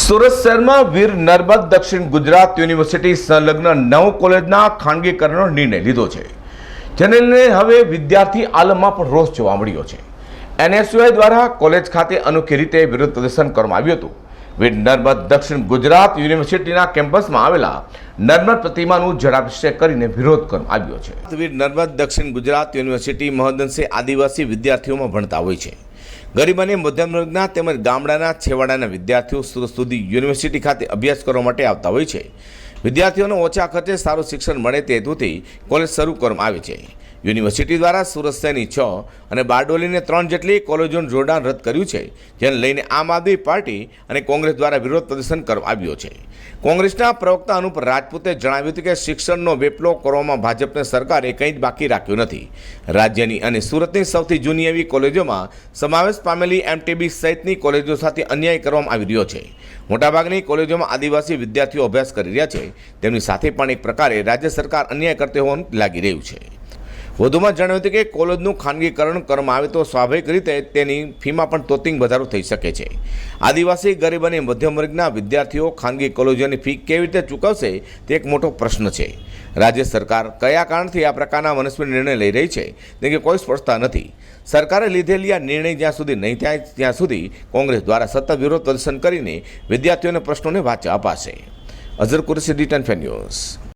સુરત શહેરમાં વીર નર્મદ દક્ષિણ ગુજરાત યુનિવર્સિટી સંલગ્ન નવ કોલેજના ખાનગીકરણનો નિર્ણય લીધો છે. જેને લઈને હવે વિદ્યાર્થી આલમમાં પણ રોષ જોવા મળ્યો છે. એનએસયુઆઈ દ્વારા કોલેજ ખાતે અનોખી રીતે વિરોધ પ્રદર્શન કરવામાં આવ્યું હતું. વીર નર્મદ દક્ષિણ ગુજરાત યુનિવર્સિટીના કેમ્પસમાં આવેલા નર્મદ પ્રતિમાનું જળાભિષેક કરીને વિરોધ કરવામાં આવ્યો છે. વીર નર્મદ દક્ષિણ ગુજરાત યુનિવર્સિટી મહદંશે આદિવાસી વિદ્યાર્થીઓમાં ભણતા હોય છે. ગરીબ અને મધ્યમ વર્ગના તેમજ ગામડાના છેવાડાના વિદ્યાર્થીઓ સુધી યુનિવર્સિટી ખાતે અભ્યાસ કરવા માટે આવતા હોય છે. વિદ્યાર્થીઓને ઓછા ખર્ચે સારું શિક્ષણ મળે તે હેતુથી કોલેજ શરૂ કરવામાં આવે છે. યુનિવર્સિટી દ્વારા સુરત શહેરની છ અને બારડોલીને ત્રણ જેટલી કોલેજોનું જોડાણ રદ કર્યું છે, જેને લઈને આમ આદમી પાર્ટી અને કોંગ્રેસ દ્વારા વિરોધ પ્રદર્શન કરવામાં આવ્યો છે. કોંગ્રેસના પ્રવક્તા અનુપ રાજપૂતે જણાવ્યું હતું કે શિક્ષણનો વેપલો કરવામાં ભાજપને સરકારે કંઈ જ બાકી રાખ્યું નથી. રાજ્યની અને સુરતની સૌથી જૂની એવી કોલેજોમાં સમાવેશ પામેલી એમટીબી સહિતની કોલેજો સાથે અન્યાય કરવામાં આવી રહ્યો છે. મોટાભાગની કોલેજોમાં આદિવાસી વિદ્યાર્થીઓ અભ્યાસ કરી રહ્યા છે. તેમની સાથે પણ એક પ્રકારે રાજ્ય સરકાર અન્યાય કરતી હોવાનું લાગી રહ્યું છે. વધુમાં જણાવ્યું હતું કે કોલેજનું ખાનગીકરણ કરવામાં આવે તો સ્વાભાવિક રીતે તેની ફીમાં પણ તોતિંગ વધારો થઈ શકે છે. આદિવાસી, ગરીબ અને મધ્યમ વર્ગના વિદ્યાર્થીઓ ખાનગી કોલેજોની ફી કેવી રીતે ચૂકવશે તે એક મોટો પ્રશ્ન છે. રાજ્ય સરકાર કયા કારણથી આ પ્રકારના વનસ્પતિ નિર્ણય લઈ રહી છે તે કોઈ સ્પષ્ટતા નથી. સરકારે લીધેલી આ નિર્ણય જ્યાં સુધી નહીં થાય ત્યાં સુધી કોંગ્રેસ દ્વારા સતત વિરોધ પ્રદર્શન કરીને વિદ્યાર્થીઓના પ્રશ્નોને વાચા અપાશે. Azhar Kursi D ten news.